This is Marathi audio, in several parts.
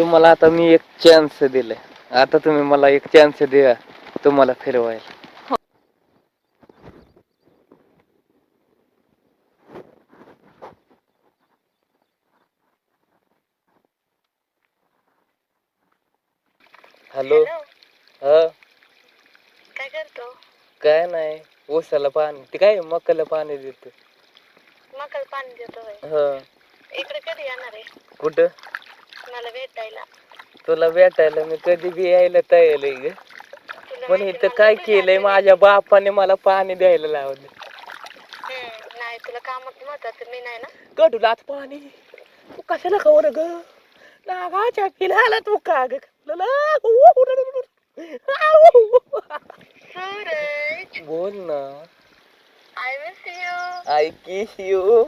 तुम्हाला आता मी एक चान्स दिलाय. आता तुम्ही मला एक चान्स द्या. तुम्हाला फिरवायला. हॅलो. हा. काय करतो? काय नाही. ऊसाला पाणी. ते काय मकाला पाणी देत. मकाल पाणी देतो होय. हा. इकडे कधी येणार आहे? कुठं? भेटायला तुला भेटायला मी कधी बी यायला तयार आहे ग तुला पण माहिती इथं मला काय केलंय माझ्या बापाने मला पाणी द्यायला लावलं. हम्म, नाही तुला कामात महत्वाचं मी नाही ना गडुलात पाणी तू कशाला खवर ग नागाच्या पिलाला तू का ग सूरज बोल ना I miss you I kiss you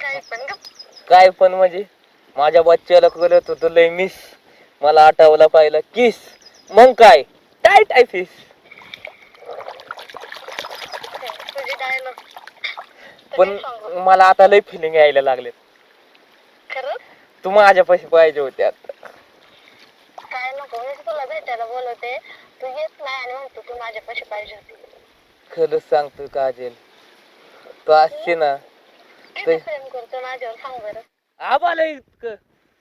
काय पण ग काय पण म्हणजे माझ्या बच्च्याला करत होतो लय मिस मला आठवला पाहिला किस मग काय? टाय टाय फिस तुझे डायलॉग पण मला आता लय फिलिंग यायला लागले खरंच? तू माझ्या पैसे पाहिजे होते आता. काय नको मी तुला भेटायला बोलवते. तू येत नाही आणि म्हणतो तू माझ्या पैसे पाहिजे होते. खरंच सांगतो काजल. तू असते ना किती प्रेम करतो माझ्यावर सांग बरं. आबाला इतकं.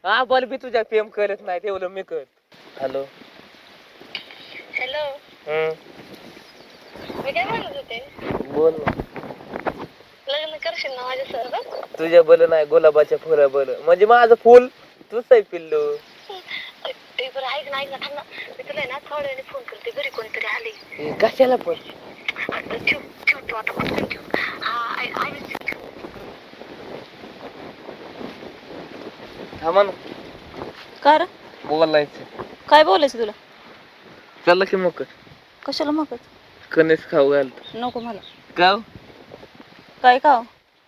आबाला बी तुझ्या प्रेम करत नाही तेवढं मी करत हॅलो. हॅलो. हम्म. मी काय म्हणत होते? बोल ना. लग्न करशील ना माझ्यासोबत तुझ्या बल नाही गुलाबाच्या फुला बल. म्हणजे माझं फुल तूच आहे पिल्लू. ते बरं ऐक ना ऐक ना थांब ना. मी तुला आहे ना थोड्या वेळाने फोन करते घरी कोणतरी आले कशाला पण? ठेव ठेव तू आता पटकन ठेव. हा आय आय थांबा ना. का रे? बोलायचं. काय बोलायचं तुला? चला की मग कशाला मग कणीस खाऊ घालतो नको मला. गाव काय का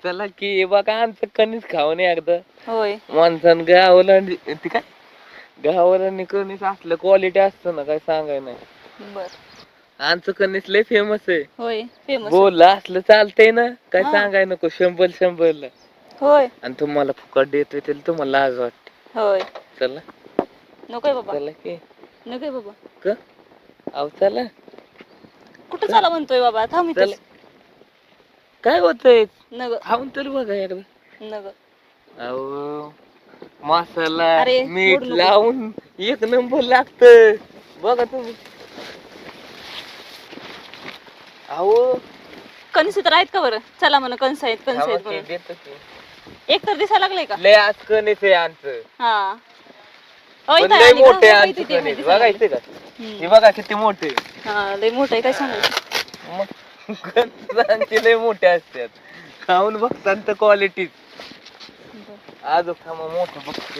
चला की हे बघा आमचं कणीस खाऊ नये एकदा. होय. माणसानं गावाला ते काय? गावाला आणि कणीस असलं क्वालिटी असतं ना काय सांगाय नाही. बर. आमचं कणीस लय फेमस आहे. होय फेमस बोललं असलं चालतंय ना काय हा. सांगाय नको शंभर शंभरला. होय. आणि तुम्हाला फुकट देतोय त्याला तुम्हाला लाज वाटते. होय. चला. नकोय बाबा. चला की. नकोय बाबा. क? अहो चला. कुठं चाला म्हणतोय बाबा? थांब चला. इथंच. काय होतंय? नग. खाऊन तरी बघा एकदा. नग. अहो मसाला अरे, मीठ नको. लावून एक नंबर लागत बघा तुम्ही. अहो. कणस तर आहेत का बरं? चला म्हणा कणस आहेत कणस आहेत म्हणून देतो की. एक तर दिसायला लागलंय का? लय आज कणीस आहे आमचं. हा. होय पण ताई, लय आली? मोठे होय, आमचं तिथे कणीस का. हे बघा किती मोठे. हा लय मोठं आहे काय सांगायचं? मग कणसांचे लय मोठे असतात. खाऊन बघतात तर क्वालिटी बरं. आज थांबा मोठं बघतो.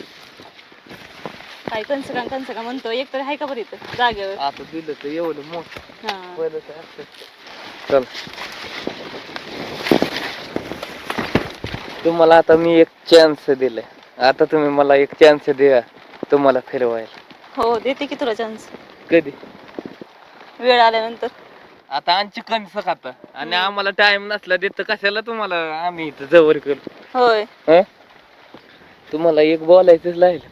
काय कणस का कणस का म्हणतो. एक तर आहे का बरं इथं? जागेवर. आता दिलं तर एवढं मोठं. हा. बरं तर. चल. तुम्हाला आता मी एक चान्स दिलाय. आता तुम्ही मला एक चान्स द्या. तुम्हाला फिरवायला. हो देते की तुला चान्स कधी? वेळ आल्यानंतर. आता आमची कणसं खाता आणि आम्हाला टाइम नसला देत कशाला तुम्हाला आम्ही इथं जवळ करू? होय. हं? तुम्हाला एक बोलायचंच राहिलं.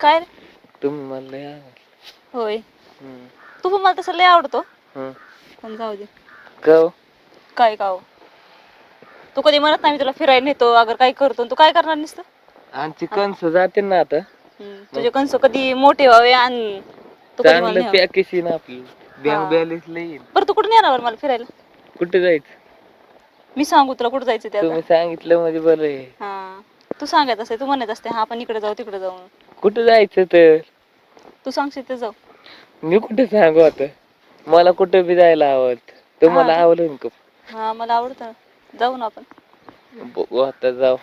काय रे? तुम्ही मला लय आवडलं. होय. हम्म. तू पण मला तसं लय आवडतो. हं. पण जाऊ दे. का हो? काय का हो तू कधी म्हणत नाही मी तुला फिरायला नेतो अगर काय करतो तू काय करणार नुसतं? आमची कणस जाते ना आता. तुझे कंस कधी मोठे व्हावे आणि तू कधी मला चांगलं न्यावं. पॅकेज ना आपलं. बँक. बॅलन्स येईल. बरं तू कुठून येणार बरं मला फिरायला? कुठे जायचं? मी सांगू तुला कुठं जायचं ते तुम्ही आता. सांगितलं म्हणजे बरं आहे. हा तू सांगत असते तू म्हणत असते हा आपण इकडे जाऊ तिकडे जाऊ कुठं जायचं तर? तू सांगशील ते जाऊ. मी कुठे सांगू आता? मला कुठं बी जायला आवडत. तुम्हाला. आवडेल का? हा मला आवडतं. जाऊ ना आपण. बघू आता जाऊ.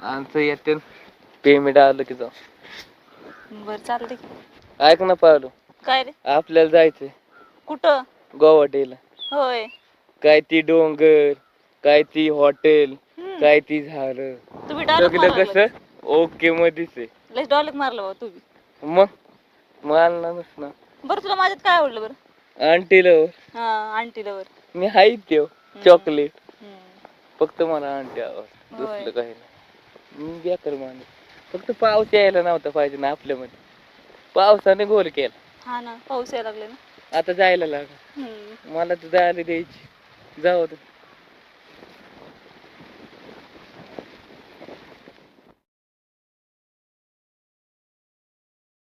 आमचं येते पेमेंट आलं की जाऊ. बरं चालते ऐक ना पावलो काय रे? आपल्याला जायचंय. कुठं? गोवाटेला होय. काय ती डोंगर काय ती हॉटेल हम्म. काय ती झाड. तुम्ही डायलॉग सगळं मारला कसं? ओके मध्येच आहे. लय डायलॉग मारला बाबा तू बी मग मला ना. बरं तुला माझ्यात काय आवडलं बरं? आंटीला हा. मी हाय देव चॉकलेट हम्म. फक्त मला आंटी आवड होय. दुसरं काही नाही. मी बेकार माणूस. फक्त पाऊस यायला नव्हता पाहिजे ना आपल्यामध्ये. पावसाने गोल केला. हा ना पाऊस यायला लागले ना. आता जायला लागला हम्म. मला तर जायला द्यायची. जाऊ दे.